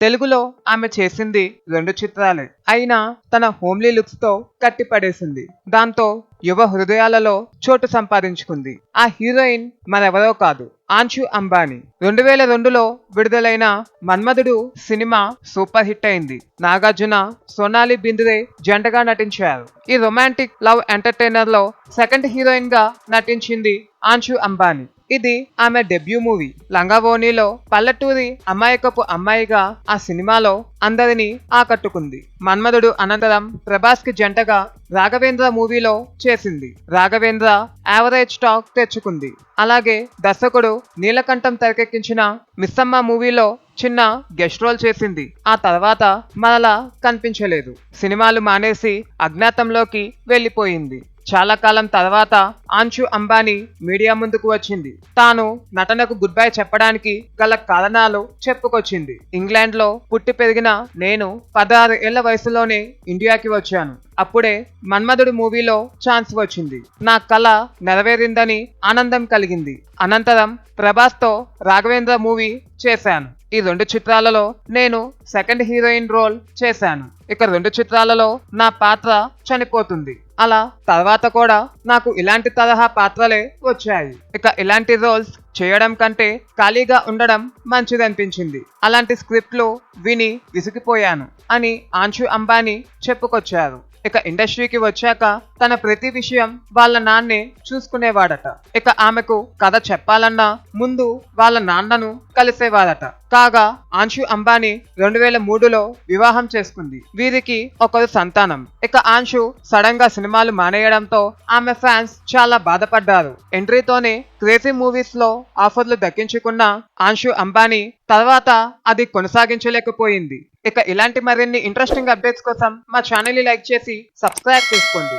తెలుగులో ఆమె చేసింది రెండు చిత్రాలే. అయినా తన హోమ్లీ లుక్స్తో కట్టిపడేసింది. దాంతో యువ హృదయాలలో చోటు సంపాదించుకుంది. ఆ హీరోయిన్ మరెవరో కాదు ఆంచు అంబానీ. రెండు వేల రెండులో విడుదలైన మన్మధుడు సినిమా సూపర్ హిట్ అయింది. నాగార్జున సోనాలి బింద్రే జంటగా నటించారు. ఈ రొమాంటిక్ లవ్ ఎంటర్టైనర్లో సెకండ్ హీరోయిన్గా నటించింది ఆంచు అంబానీ. ఇది ఆమె డెబ్యూ మూవీ. లంగావోణిలో పల్లెటూరి అమ్మాయికపు అమ్మాయిగా ఆ సినిమాలో అందరినీ ఆకట్టుకుంది. మన్మధుడు అనంతరం ప్రభాస్కి జంటగా రాఘవేంద్ర మూవీలో చేసింది. రాఘవేంద్ర యావరేజ్ టాక్ తెచ్చుకుంది. అలాగే దర్శకుడు నీలకంఠం తెరకెక్కించిన మిస్సమ్మ మూవీలో చిన్న గెస్ట్ రోల్ చేసింది. ఆ తర్వాత మరలా కనిపించలేదు. సినిమాలు మానేసి అజ్ఞాతంలోకి వెళ్ళిపోయింది. చాలా కాలం తర్వాత అంశు అంబానీ మీడియా ముందుకు వచ్చింది. తాను నటనకు గుడ్ బై చెప్పడానికి గల కారణాలు చెప్పుకొచ్చింది. ఇంగ్లాండ్లో పుట్టి పెరిగిన నేను పదహారు ఏళ్ళ వయసులోనే ఇండియాకి వచ్చాను. అప్పుడే మన్మధుడు మూవీలో ఛాన్స్ వచ్చింది. నా కళ నెరవేరిందని ఆనందం కలిగింది. అనంతరం ప్రభాస్తో రాఘవేంద్ర మూవీ చేశాను. ఈ రెండు చిత్రాలలో నేను సెకండ్ హీరోయిన్ రోల్ చేశాను. ఇక రెండు చిత్రాలలో నా పాత్ర చనిపోతుంది. అలా తర్వాత కూడా నాకు ఇలాంటి తరహా పాత్రలే వచ్చాయి. ఇక ఇలాంటి రోల్స్ చేయడం కంటే ఖాళీగా ఉండడం మంచిదనిపించింది. అలాంటి స్క్రిప్ట్లు విని విసిగిపోయాను అని ఆంచు అంబానీ చెప్పుకొచ్చారు. ఇక ఇండస్ట్రీకి వచ్చాక తన ప్రతి విషయం వాళ్ళ నాన్నే చూసుకునేవాడట. ఇక ఆమెకు కథ చెప్పాలన్నా ముందు వాళ్ళ నాన్నను కలిసేవాడట. కాగా ఆంశు అంబానీ రెండు వేల మూడులో వివాహం చేసుకుంది. వీరికి ఒకరు సంతానం. ఇక ఆంశు సడన్గా సినిమాలు మానేయడంతో ఆమె ఫ్యాన్స్ చాలా బాధపడ్డారు. ఎంట్రీతోనే క్రేజీ మూవీస్లో ఆఫర్లు దక్కించుకున్న ఆంశు అంబానీ తర్వాత అది కొనసాగించలేకపోయింది. ఇక ఇలాంటి మరిన్ని ఇంట్రెస్టింగ్ అప్డేట్స్ కోసం మా ఛానల్ లైక్ చేసి సబ్స్క్రైబ్ చేసుకోండి.